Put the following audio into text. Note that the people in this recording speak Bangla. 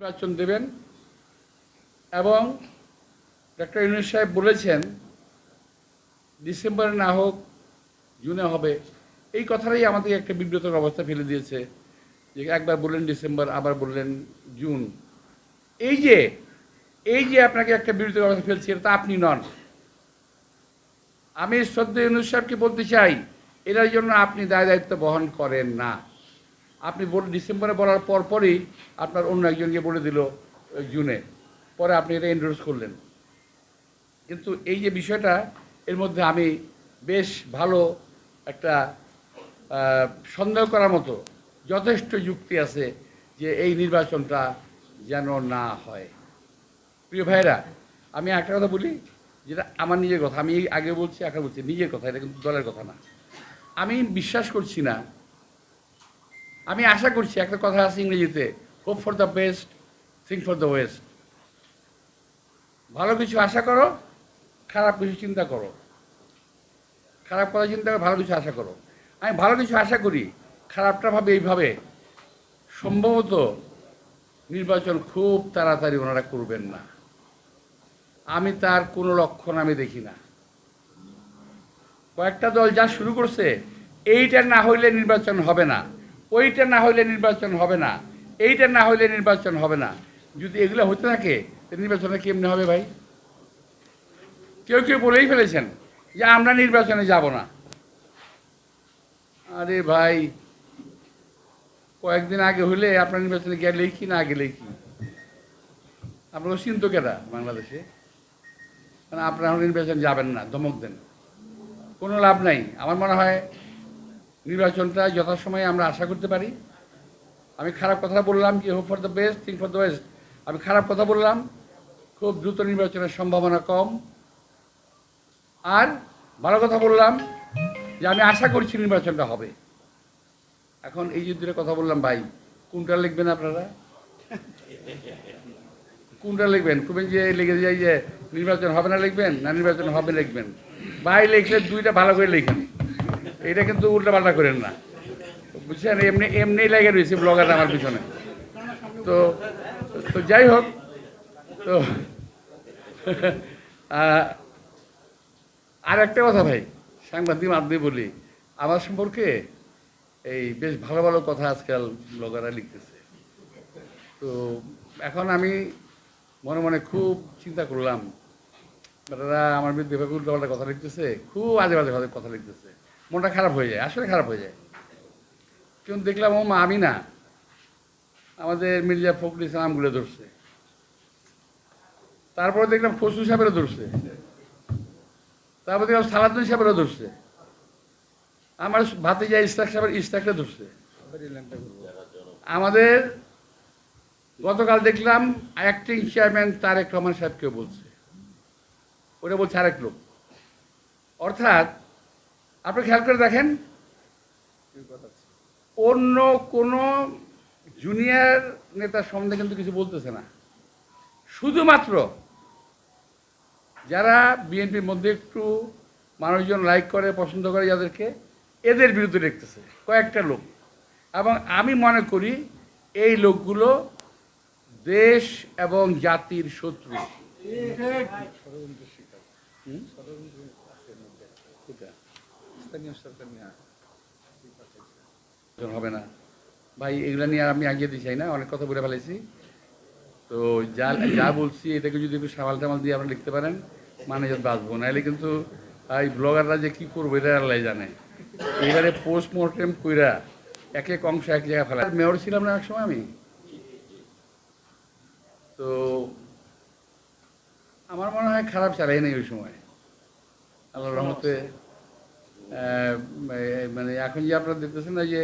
নির্বাচন দেবেন এবং ডক্টর ইউনুস সাহেব বলেছেন, ডিসেম্বরে না হোক জুনে হবে। এই কথাটাই আমাদের একটা বিব্রতর অবস্থা ফেলে দিয়েছে যে একবার বললেন ডিসেম্বর, আবার বললেন জুন। এই যে এই যে আপনাকে একটা বিব্রতর অবস্থা ফেলছি, এটা আপনি নন। আমি শ্রদ্ধা ইউনুস সাহেবকে বলতে চাই এটার জন্য আপনি দায় দায়িত্ব বহন করেন না। আপনি বল ডিসেম্বরে বলার পর পরই আপনার অন্য একজনকে বলে দিল জুনে। পরে আপনি এটা এন্ডোর্স করলেন। কিন্তু এই যে বিষয়টা, এর মধ্যে আমি বেশ ভালো একটা সন্দেহ করার মতো যথেষ্ট যুক্তি আছে যে এই নির্বাচনটা যেন না হয়। প্রিয় ভাইরা আমি একটা কথা বলি, যেটা আমার নিজের কথা। আমি আগে বলছি, এখন বলছি, নিজের কথা, এটা কিন্তু দলের কথা না। আমি বিশ্বাস করছি না আমি আশা করছি, একটা কথা আছে ইংরেজিতে hope for the best think for the west ভালো কিছু আশা করো, খারাপ কিছু চিন্তা করো। খারাপ কথা চিন্তা করো ভালো কিছু আশা করো। আমি ভালো কিছু আশা করি, খারাপটা ভাবে এইভাবে। সম্ভবত নির্বাচন খুব তাড়াতাড়ি ওনারা করবেন না। আমি তার কোনো লক্ষণ আমি দেখি না। কয়েকটা দল যা শুরু করছে, এইটা না হইলে নির্বাচন হবে না। ওইটা না হইলে নির্বাচন হবে না। এইটা না হইলে নির্বাচন হবে না। যদি এগুলো হতে থাকে নির্বাচনে কেমনে হবে ভাই? কেউ কেউ বলেই ফেলেছেন যে আমরা নির্বাচনে যাব না। আরে ভাই, কয়েকদিন আগে হলে আপনার নির্বাচনে গেলেই কি, না গেলেই কি? আপনার চিন্ত কেটা বাংলাদেশে? মানে আপনারা নির্বাচন যাবেন না, ধমক দেন। কোনো লাভ নাই। আমার মনে হয় নির্বাচনটা যথাসময়ে আমরা আশা করতে পারি। আমি খারাপ কথা বললাম কি hope for the best think for the best আমি খারাপ কথা বললাম, খুব দ্রুত নির্বাচনের সম্ভাবনা কম। আর ভালো কথা বললাম যে আমি আশা করছি নির্বাচনটা হবে। এখন এই যে দুটো কথা বললাম ভাই, কোনটা লিখবেন আপনারা? কোনটা লিখবেন? খুবই যে লিখে যায় যে নির্বাচন হবে না লিখবেন, না নির্বাচন হবে লিখবেন। ভাই লিখলে দুইটা ভালো করে লিখেন। এটা কিন্তু উল্টা পাল্টা করেন না। বুঝছেন? এমনি এমনি লেগে রয়েছে ব্লগার আমার পিছনে। তো তো যাই হোক, তো আর একটা কথা ভাই, সাংবাদিক মাধ্যমে বলি। আমার সম্পর্কে এই বেশ ভালো ভালো কথা আজকাল ব্লগাররা লিখতেছে। তো এখন আমি মনে মনে খুব চিন্তা করলাম। আমার বিরুদ্ধে উল্টোপাল্টা কথা লিখতেছে, খুব আজে বাজে কথা লিখতেছে। মনটা খারাপ হয়ে যায়, আসলে খারাপ হয়ে যায়। কিন্তু দেখলাম, ও মা, আমি না। আমাদের মির্জা ফখরুল ইসলামগুলো ধরছে। তারপরে দেখলাম ফসলু সাহেবেরও ধরছে। তারপর দেখলাম সালাদুল সাহেবেরও ধরছে। আমার ভাতে যায় ইস্তাক সাহেবের ইস্তাকটা ধরছে। আমাদের গতকাল দেখলাম অ্যাক্টিং চেয়ারম্যান তারেক রহমান সাহেবকেও বলছে। ওটা বলছে আরেক লোক। অর্থাৎ আপনি খেয়াল করে দেখেন অন্য কোনো জুনিয়র নেতার সম্বন্ধে কিন্তু কিছু বলতেছে না। শুধুমাত্র যারা বিএনপির মধ্যে একটু মানুষজন লাইক করে পছন্দ করে যাদেরকে এদের বিরুদ্ধে দেখতেছে কয়েকটা লোক। এবং আমি মনে করি এই লোকগুলো দেশ এবং জাতির শত্রু? নির্বাচন হবে না। ভাই, এগুলা নিয়ে আমি আগে দিতে চাই না? অনেক কথা বলে ফেলেছি। তো যা যা বলছি, এটাকে যদি একটু সামাল টামাল দিয়ে আপনারা লিখতে পারেন মানে বাঁচবো। নাহলে কিন্তু এই ব্লগাররা যে কী করব, এটা আল্লাহ জানে। এবারে পোস্টমর্টেম কইরা এক এক অংশ এক জায়গায় ফেলা। মেয়র ছিলাম না এক সময় আমি। তো আমার মনে হয় খারাপ চালাই নেই ওই সময়। আল্লাহ রহমতে মানে এখন যে আপনারা দেখতেছেন না যে